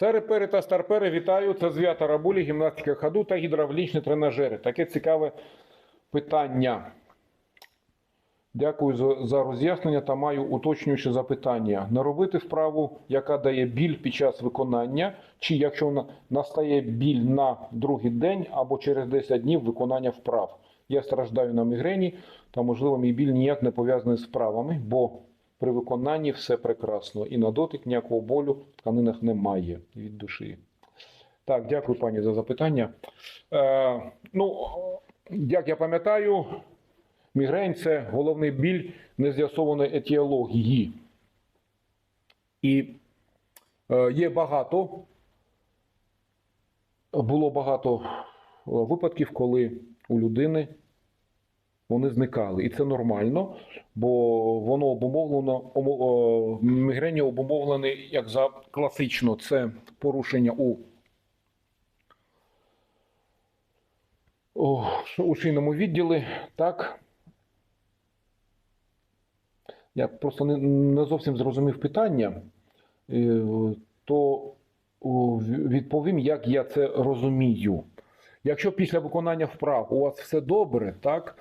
Серепери та старпери вітаю. Це звята рабулі, гімнастика ходу та гідравлічні тренажери. Таке цікаве питання. Дякую за, роз'яснення та маю уточнююче запитання. Не робити вправу, яка дає біль під час виконання, чи якщо на- настає біль на другий день або через 10 днів виконання вправ. Я страждаю на мігрені, та можливо мій біль ніяк не пов'язаний з вправами, бо при виконанні все прекрасно. І на дотик ніякого болю в тканинах немає від душі. Так, дякую, пані, за запитання. Е, ну, як я пам'ятаю, мігрень це головний біль нез'ясованої етіології. І е, є багато, було багато випадків, коли у людини вони зникали. І це нормально, бо воно обумовлено, мігрені обумовлені, як за класично, це порушення у, у шийному відділі, так. Я просто не, не зовсім зрозумів питання, Е, то відповім, як я це розумію. Якщо після виконання вправ у вас все добре, так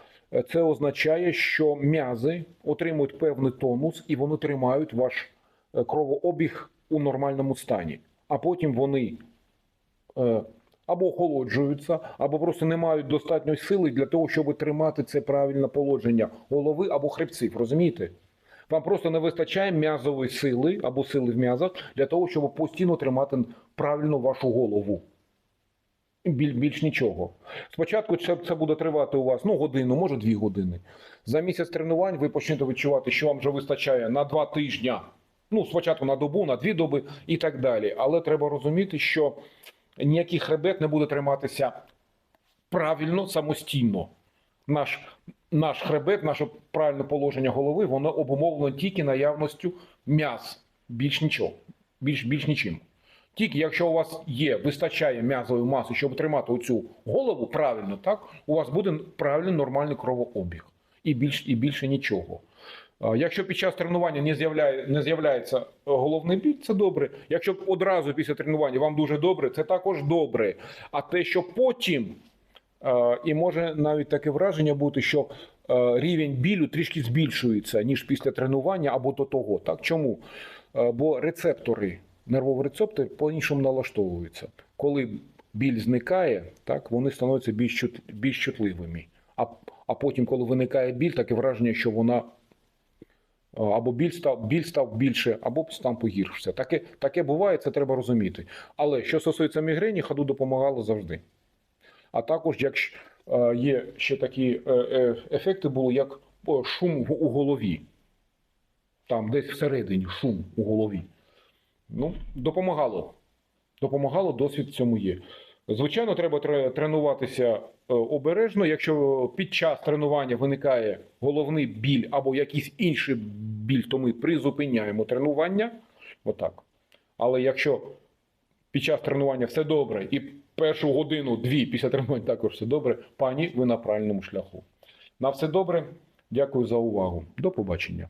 це означає, що м'язи отримують певний тонус і вони тримають ваш е, кровообіг у нормальному стані. А потім вони е, або охолоджуються, або просто не мають достатньої сили для того, щоб тримати це правильне положення голови або хребців. Розумієте? Вам просто не вистачає м'язової сили або сили в м'язах для того, щоб постійно тримати правильно вашу голову. Біль, більш нічого. Спочатку це, це буде тривати у вас ну, годину, може дві години. За місяць тренувань ви почнете відчувати, що вам вже вистачає на два тижні. Ну, спочатку на добу, на дві доби і так далі. Але треба розуміти, що ніякий хребет не буде триматися правильно самостійно. Наш, наш хребет, наше правильне положення голови, воно обумовлено тільки наявністю м'яз. Більш нічого. Більш, більш нічим. Тільки якщо у вас є, вистачає м'язової маси, щоб тримати оцю голову правильно, так, у вас буде правильний нормальний кровообіг. І, більш, і більше нічого. Якщо під час тренування не, з'являє, не з'являється е, головний біль, це добре. Якщо одразу після тренування вам дуже добре, це також добре. А те, що потім, е, і може навіть таке враження бути, що е, рівень білю трішки збільшується, ніж після тренування або до того. Так? Чому? Бо рецептори, нервові рецептори по-іншому налаштовуються. Коли біль зникає, так, вони становляться більш, більш чутливими. А, а потім, коли виникає біль, таке враження, що вона або біль став, біль став більше, або стан погіршився. Таке, таке буває, це треба розуміти. Але що стосується мігрені, ходу допомагало завжди. А також, якщо е, є ще такі е, е, ефекти, були, як шум у голові. Там десь всередині шум у голові. Ну, допомагало. Допомагало, досвід в цьому є. Звичайно, треба тренуватися е, обережно. Якщо під час тренування виникає головний біль або якийсь інший біль, то ми призупиняємо тренування. Отак. Але якщо під час тренування все добре, і першу годину, дві після тренування також все добре, пані, ви на правильному шляху. На все добре. Дякую за увагу. До побачення.